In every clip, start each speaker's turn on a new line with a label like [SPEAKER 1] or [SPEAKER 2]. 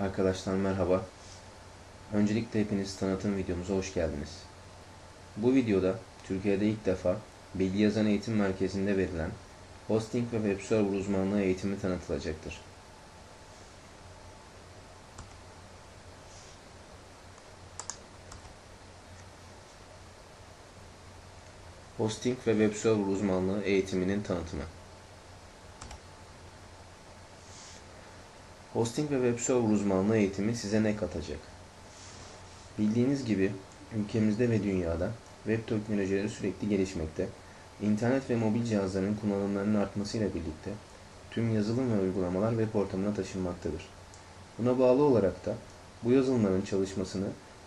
[SPEAKER 1] Arkadaşlar merhaba. Öncelikle hepiniz tanıtım videomuza hoş geldiniz. Bu videoda Türkiye'de ilk defa Bilgi Yazan Eğitim Merkezi'nde verilen Hosting ve Web Server uzmanlığı eğitimi tanıtılacaktır. Hosting ve Web Server uzmanlığı eğitiminin tanıtımı. Hosting ve Web Server uzmanlığı eğitimi size ne katacak? Bildiğiniz gibi ülkemizde ve dünyada web teknolojileri sürekli gelişmekte. İnternet ve mobil cihazların kullanımlarının artmasıyla birlikte tüm yazılım ve uygulamalar web ortamına taşınmaktadır. Buna bağlı olarak da bu yazılımların çalışmasını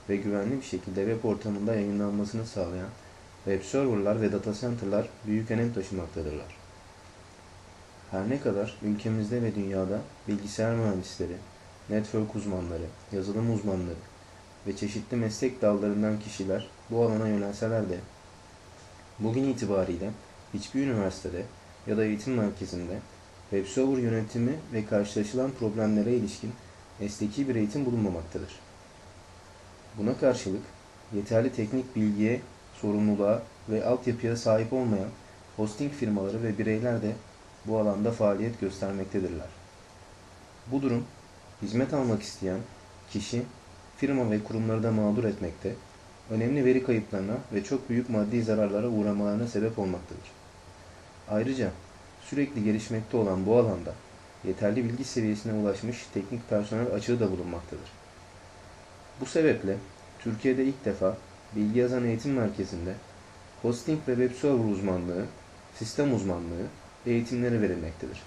[SPEAKER 1] ve güvenli bir şekilde web ortamında yayınlanmasını sağlayan web serverlar ve data center'lar büyük önem taşımaktadırlar. Her ne kadar ülkemizde ve dünyada bilgisayar mühendisleri, network uzmanları, yazılım uzmanları ve çeşitli meslek dallarından kişiler bu alana yönelseler de bugün itibariyle hiçbir üniversitede ya da eğitim merkezinde web server yönetimi ve karşılaşılan problemlere ilişkin mesleki bir eğitim bulunmamaktadır. Buna karşılık yeterli teknik bilgiye, sorumluluğa ve altyapıya sahip olmayan hosting firmaları ve bireyler de bu alanda faaliyet göstermektedirler. Bu durum hizmet almak isteyen kişi, firma ve kurumları da mağdur etmekte, önemli veri kayıplarına ve çok büyük maddi zararlara uğramalarına sebep olmaktadır. Ayrıca sürekli gelişmekte olan bu alanda yeterli bilgi seviyesine ulaşmış teknik personel açığı da bulunmaktadır. Bu sebeple Türkiye'de ilk defa Bilgi Yazan Eğitim Merkezi'nde hosting ve web server uzmanlığı, sistem uzmanlığı, eğitimleri verilmektedir.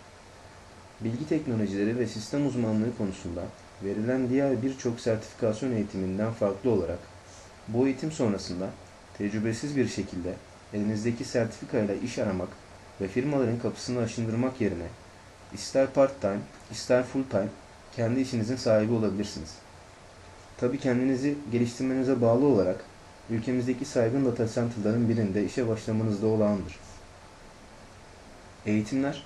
[SPEAKER 1] Bilgi teknolojileri ve sistem uzmanlığı konusunda verilen diğer birçok sertifikasyon eğitiminden farklı olarak bu eğitim sonrasında tecrübesiz bir şekilde elinizdeki sertifikayla iş aramak ve firmaların kapısını aşındırmak yerine ister part-time, ister full-time kendi işinizin sahibi olabilirsiniz. Tabi kendinizi geliştirmenize bağlı olarak ülkemizdeki saygın data center'ların birinde işe başlamanız da olağandır. Eğitimler,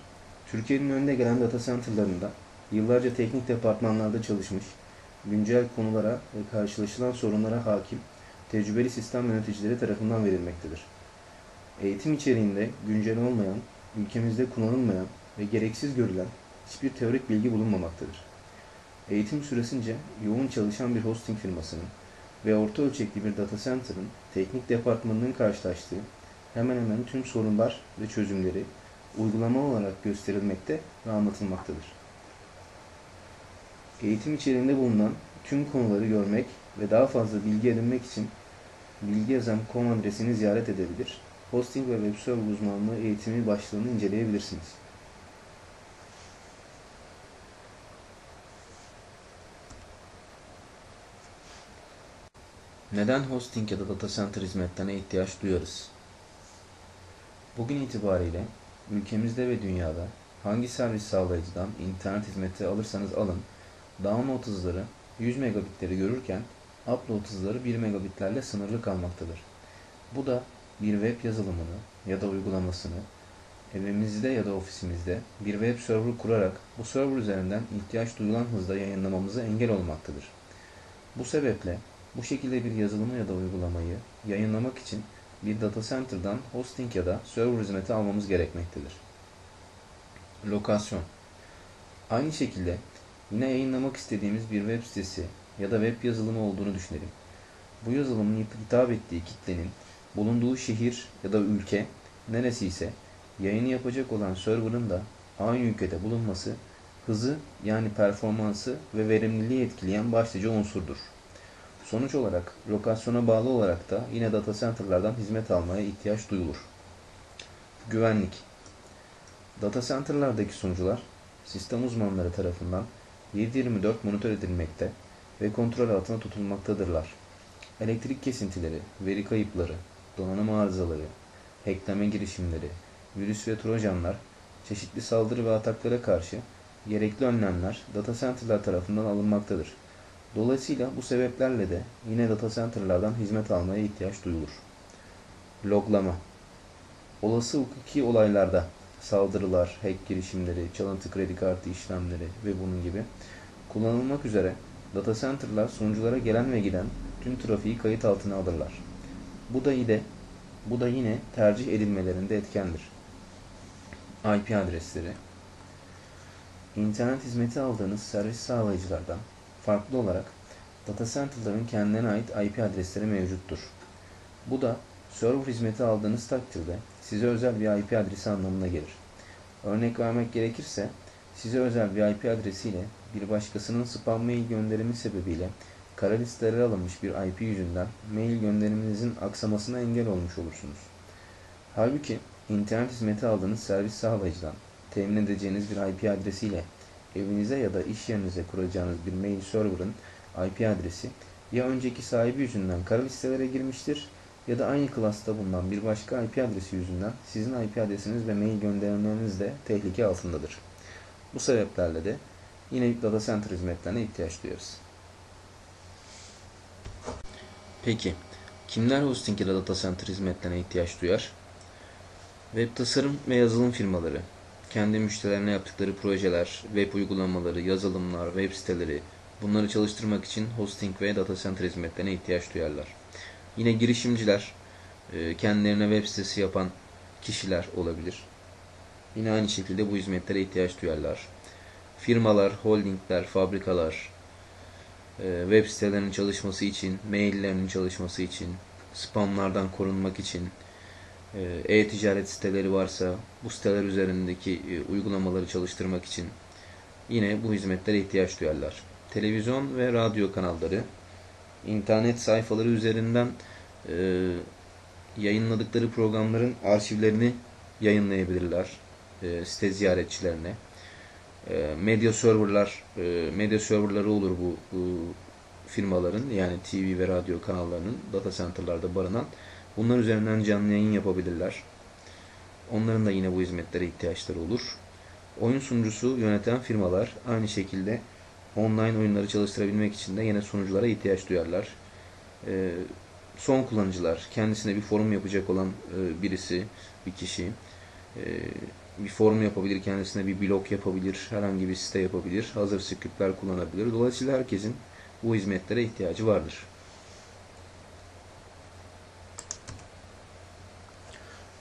[SPEAKER 1] Türkiye'nin önde gelen data center'larında yıllarca teknik departmanlarda çalışmış, güncel konulara ve karşılaşılan sorunlara hakim tecrübeli sistem yöneticileri tarafından verilmektedir. Eğitim içeriğinde güncel olmayan, ülkemizde kullanılmayan ve gereksiz görülen hiçbir teorik bilgi bulunmamaktadır. Eğitim süresince yoğun çalışan bir hosting firmasının ve orta ölçekli bir data center'ın teknik departmanının karşılaştığı hemen hemen tüm sorunlar ve çözümleri uygulama olarak gösterilmekte ve anlatılmaktadır. Eğitim içerisinde bulunan tüm konuları görmek ve daha fazla bilgi edinmek için bilgiyazam.com adresini ziyaret edebilir, hosting ve web server uzmanlığı eğitimi başlığını inceleyebilirsiniz. Neden hosting ya da data center hizmetlerine ihtiyaç duyarız? Bugün itibariyle ülkemizde ve dünyada hangi servis sağlayıcıdan internet hizmeti alırsanız alın, download hızları 100 megabitleri görürken upload hızları 1 megabitlerle sınırlı kalmaktadır. Bu da bir web yazılımını ya da uygulamasını evimizde ya da ofisimizde bir web server kurarak bu server üzerinden ihtiyaç duyulan hızda yayınlamamıza engel olmaktadır. Bu sebeple bu şekilde bir yazılımı ya da uygulamayı yayınlamak için bir data center'dan hosting ya da server hizmeti almamız gerekmektedir. Lokasyon Aynı şekilde yine yayınlamak istediğimiz bir web sitesi ya da web yazılımı olduğunu düşünelim. Bu yazılımın hitap ettiği kitlenin bulunduğu şehir ya da ülke neresi ise yayını yapacak olan server'ın da aynı ülkede bulunması hızı yani performansı ve verimliliği etkileyen başlıca unsurdur. Sonuç olarak lokasyona bağlı olarak da yine data center'lardan hizmet almaya ihtiyaç duyulur. Güvenlik Data center'lardaki sunucular sistem uzmanları tarafından 7/24 monitör edilmekte ve kontrol altına tutulmaktadırlar. Elektrik kesintileri, veri kayıpları, donanım arızaları, hackleme girişimleri, virüs ve trojanlar, çeşitli saldırı ve ataklara karşı gerekli önlemler data center'lar tarafından alınmaktadır. Dolayısıyla bu sebeplerle de yine data center'lardan hizmet almaya ihtiyaç duyulur. Loglama Olası hukuki olaylarda saldırılar, hack girişimleri, çalıntı kredi kartı işlemleri ve bunun gibi Kullanılmak üzere data center'lar sunuculara gelen ve giden tüm trafiği kayıt altına alırlar. Bu da yine bu da yine tercih edilmelerinde etkendir. IP adresleri İnternet hizmeti aldığınız servis sağlayıcılardan farklı olarak data center'ların kendilerine ait IP adresleri mevcuttur. Bu da server hizmeti aldığınız takdirde size özel bir IP adresi anlamına gelir. Örnek vermek gerekirse size özel bir IP adresiyle bir başkasının spam mail gönderimi sebebiyle kara listelere alınmış bir IP yüzünden mail gönderiminizin aksamasına engel olmuş olursunuz. Halbuki internet hizmeti aldığınız servis sağlayıcıdan temin edeceğiniz bir IP adresiyle evinize ya da iş yerinize kuracağınız bir mail server'ın IP adresi ya önceki sahibi yüzünden kara listelere girmiştir ya da aynı klasta bulunan bir başka IP adresi yüzünden sizin IP adresiniz ve mail gönderimleriniz de tehlike altındadır. Bu sebeplerle de yine data center hizmetlerine ihtiyaç duyarız. Peki, kimler hosting da data center hizmetlerine ihtiyaç duyar? Web tasarım ve yazılım firmaları, kendi müşterilerine yaptıkları projeler, web uygulamaları, yazılımlar, web siteleri, bunları çalıştırmak için hosting ve data center hizmetlerine ihtiyaç duyarlar. Yine girişimciler, e, kendilerine web sitesi yapan kişiler olabilir. Yine aynı şekilde bu hizmetlere ihtiyaç duyarlar. Firmalar, holdingler, fabrikalar, e, web sitelerinin çalışması için, maillerinin çalışması için, spamlardan korunmak için, e-ticaret siteleri varsa bu siteler üzerindeki uygulamaları çalıştırmak için yine bu hizmetlere ihtiyaç duyarlar. Televizyon ve radyo kanalları, internet sayfaları üzerinden e, yayınladıkları programların arşivlerini yayınlayabilirler e, site ziyaretçilerine. E, medya serverlar, e, medya serverları olur bu firmaların yani TV ve radyo kanallarının data center'larda barınan. Bunlar üzerinden canlı yayın yapabilirler. Onların da yine bu hizmetlere ihtiyaçları olur. Oyun sunucusu yöneten firmalar aynı şekilde online oyunları çalıştırabilmek için de yine sunuculara ihtiyaç duyarlar. E, son kullanıcılar, kendisine bir forum yapacak olan e, birisi, bir kişi e, bir forum yapabilir, kendisine bir blog yapabilir, herhangi bir site yapabilir, hazır scriptler kullanabilir. Dolayısıyla herkesin bu hizmetlere ihtiyacı vardır.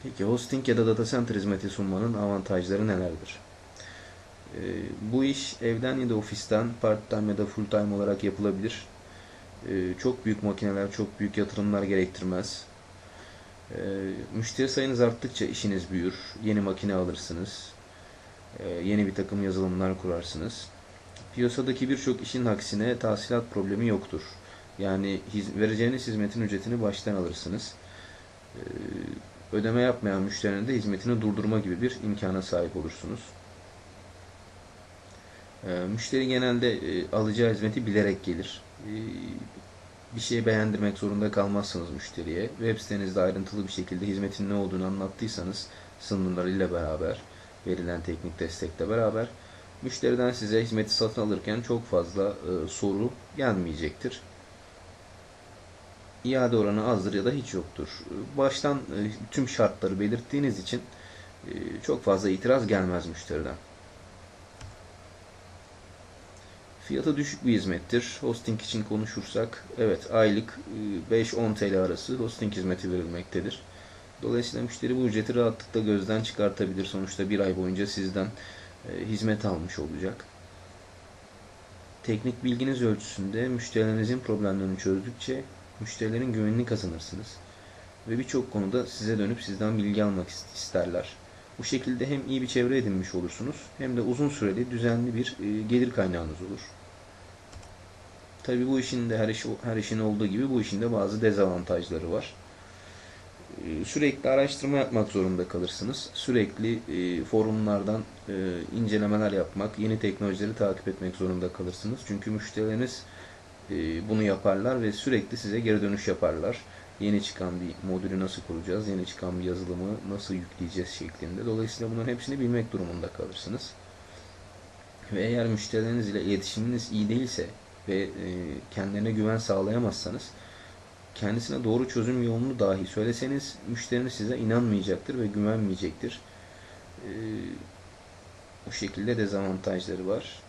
[SPEAKER 1] Peki hosting ya da data center hizmeti sunmanın avantajları nelerdir? Ee, bu iş evden ya da ofisten part-time ya da full-time olarak yapılabilir. Ee, çok büyük makineler, çok büyük yatırımlar gerektirmez. Ee, müşteri sayınız arttıkça işiniz büyür. Yeni makine alırsınız. Ee, yeni bir takım yazılımlar kurarsınız. Piyasadaki birçok işin aksine tahsilat problemi yoktur. Yani vereceğiniz hizmetin ücretini baştan alırsınız. Ee, ödeme yapmayan müşterinin de hizmetini durdurma gibi bir imkana sahip olursunuz. Müşteri genelde e, alacağı hizmeti bilerek gelir bir şey beğendirmek zorunda kalmazsınız müşteriye. Web sitenizde ayrıntılı bir şekilde hizmetin ne olduğunu anlattıysanız sınırlarıyla beraber, verilen teknik destekle beraber müşteriden size hizmeti satın alırken çok fazla e, soru gelmeyecektir. İade oranı azdır ya da hiç yoktur. Baştan e, tüm şartları belirttiğiniz için e, çok fazla itiraz gelmez müşteriden. Fiyatı düşük bir hizmettir. Hosting için konuşursak, evet aylık 5-10 e, TL arası hosting hizmeti verilmektedir. Dolayısıyla müşteri bu ücreti rahatlıkla gözden çıkartabilir. Sonuçta bir ay boyunca sizden hizmet almış olacak. Teknik bilginiz ölçüsünde müşterilerinizin problemlerini çözdükçe müşterilerin güvenini kazanırsınız. Ve birçok konuda size dönüp sizden bilgi almak isterler. Bu şekilde hem iyi bir çevre edinmiş olursunuz hem de uzun süreli düzenli bir e, gelir kaynağınız olur. Tabi bu işin de her, iş, her işin olduğu gibi bu işin de bazı dezavantajları var. E, sürekli araştırma yapmak zorunda kalırsınız. Sürekli e, forumlardan incelemeler yapmak, yeni teknolojileri takip etmek zorunda kalırsınız. Çünkü müşterileriniz bunu yaparlar ve sürekli size geri dönüş yaparlar yeni çıkan bir modülü nasıl kuracağız, yeni çıkan bir yazılımı nasıl yükleyeceğiz şeklinde. Dolayısıyla bunların hepsini bilmek durumunda kalırsınız. Ve eğer müşterileriniz ile iletişiminiz iyi değilse ve e, kendilerine güven sağlayamazsanız kendisine doğru çözüm yolunu dahi söyleseniz müşteriniz size inanmayacaktır ve güvenmeyecektir. E, bu şekilde dezavantajları var.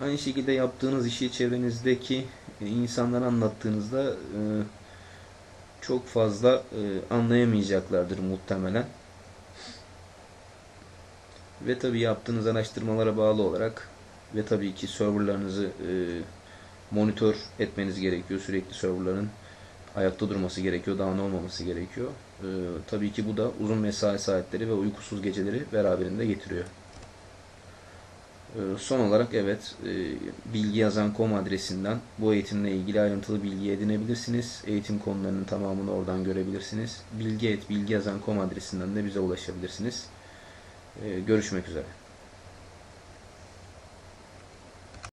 [SPEAKER 1] Aynı şekilde yaptığınız işi çevrenizdeki e, insanlara anlattığınızda e, çok fazla e, anlayamayacaklardır muhtemelen. Ve tabii yaptığınız araştırmalara bağlı olarak ve tabii ki serverlarınızı monitör etmeniz gerekiyor. Sürekli serverların ayakta durması gerekiyor, down olmaması gerekiyor. Tabii ki bu da uzun mesai saatleri ve uykusuz geceleri beraberinde getiriyor. E, son olarak evet e, bilgiyazan.com adresinden bu eğitimle ilgili ayrıntılı bilgi edinebilirsiniz. Eğitim konularının tamamını oradan görebilirsiniz. Bilgi et bilgiyazan.com adresinden de bize ulaşabilirsiniz. E, görüşmek üzere.